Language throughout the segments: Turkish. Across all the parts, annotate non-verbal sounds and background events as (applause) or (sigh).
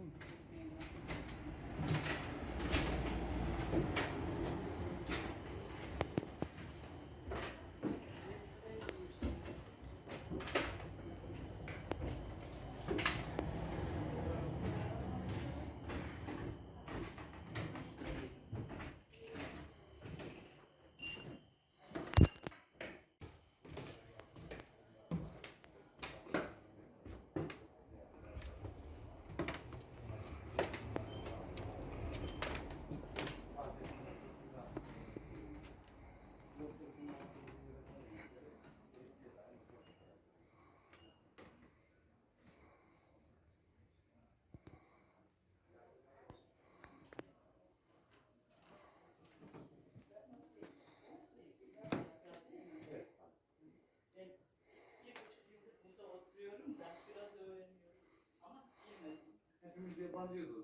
Awesome. 사람 중에서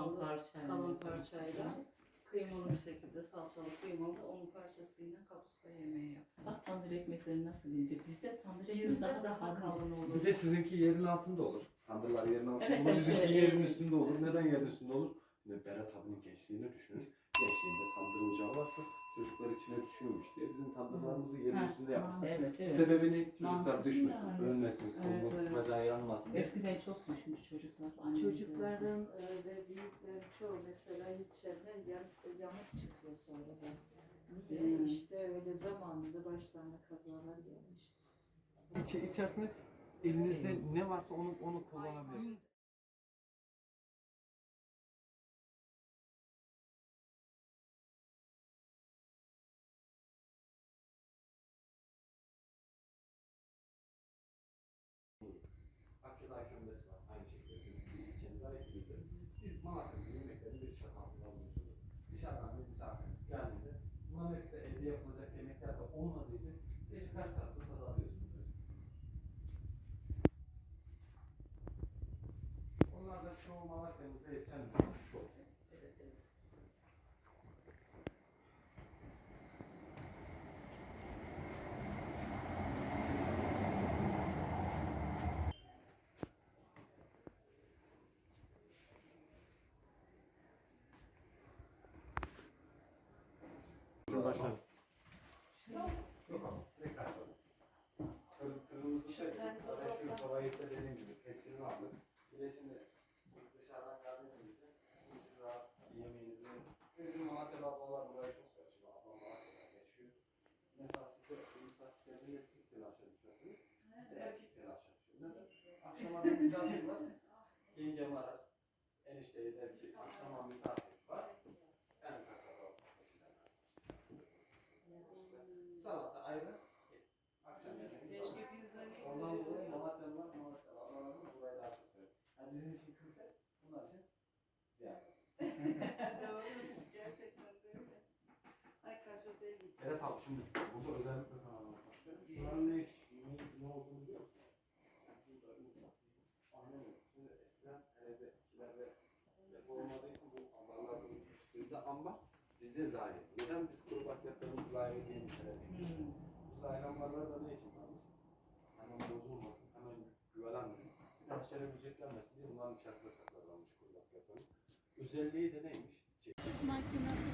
Kalan parçayla. kalan parçayla kıymalı bir şekilde salçalı kıymalı onun parçasıyla kapuska yemeği yaptım. Bak tandır ekmekleri nasıl ince. Bizde tandır ekmeği Bizde daha, daha kalın olur. Bir de sizinki yerin altında olur. Tandırlar yerin altında Evet, olur. Bizimki şöyle- yerin üstünde olur. Neden yerin üstünde olur? Berat abinin gençliğini düşünün. Gençliğinde tandır ocağı varsa çocuklar içine düşüyormuş diye bizim tandırlarımızı yerin Ha, üstünde yapmışlar. Evet evet. Sebebini çocuklar Mantıklı düşmesin, yani. ölmesin, Evet, evet. bacağı yanmasın diye. Eskiden çok düşmüş çocuklar. annemizde. Çocukların e, ve büyüklerin çoğu mesela yetişenler yarısı da yamuk çıkıyor sonra da. Niye? Hmm. İşte öyle zamanında başlarına kazalar gelmiş. İçi, içerisinde elinizde ne varsa onu onu kullanabilirsiniz. Aynı şekilde bir ürün. Biz Malatya'nın yemeklerini bir şart altında. Dışarıdan bir misafiriniz geldiğinde de evde yapılacak yemekler de olmadığı için beş kaç saatte Başar. Yok ama. Kır- Kırmızı şey, ben şu favorite dediğim gibi keskin aldık. Bir de şimdi dışarıdan geldiğimizde siz rahat yemeğinizi Bizim Malatya'da ablalar burayı çok. Şimdi ablam Malatya'dan yaşıyor. Mesela size misafir geldiğinde siz telaş ediyorsunuz. Biz de erkek telaş ediyoruz. Neden? Akşama bir misafir var. Yengem arar. Enişteyi der ki (laughs) ziyaret. Gerçekten de öyle. Ay gitti. Evet abi şimdi burada özellikle sana anlatmak istiyorum. Şuranın ne, ne, ne olduğunu biliyor musun? Yok. Şimdi eskiden evde ikilerde depo olmadığı için bu ambarlar bulunmuş. Sizde ambar, bizde zahir. Neden biz kuru bakliyatlarımız zahir diye nitelendiriyoruz? Bu zahir ambarlar da ne için kalmış? Hemen bozulmasın, hemen güvelenmesin. Bir de haşere böceklenmesin diye bunların içerisinde. Özelliği de neymiş? Makinası